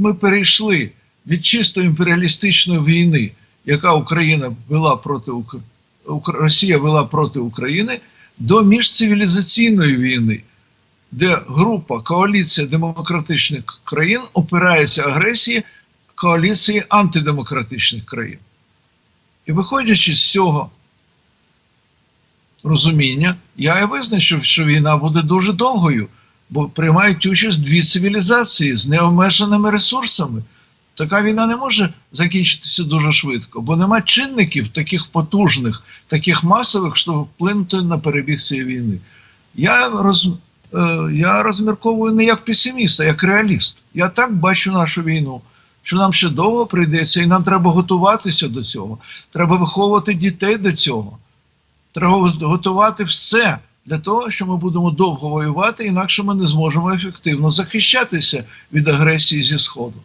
ми перейшли від чисто імперіалістичної війни, яка Україна вела проти Ук- Ук- Росія вела проти України, до міжцивілізаційної війни, де група коаліція демократичних країн опирається агресії коаліції антидемократичних країн. І виходячи з цього розуміння, я і визначив, що війна буде дуже довгою, бо приймають участь дві цивілізації з необмеженими ресурсами. Така війна не може закінчитися дуже швидко, бо нема чинників таких потужних, таких масових, щоб вплинути на перебіг цієї війни. Я, роз, е, я розмірковую не як песиміст, а як реаліст. Я так бачу нашу війну, що нам ще довго прийдеться, і нам треба готуватися до цього. Треба виховувати дітей до цього. Треба готувати все для того, що ми будемо довго воювати, інакше ми не зможемо ефективно захищатися від агресії зі Сходу.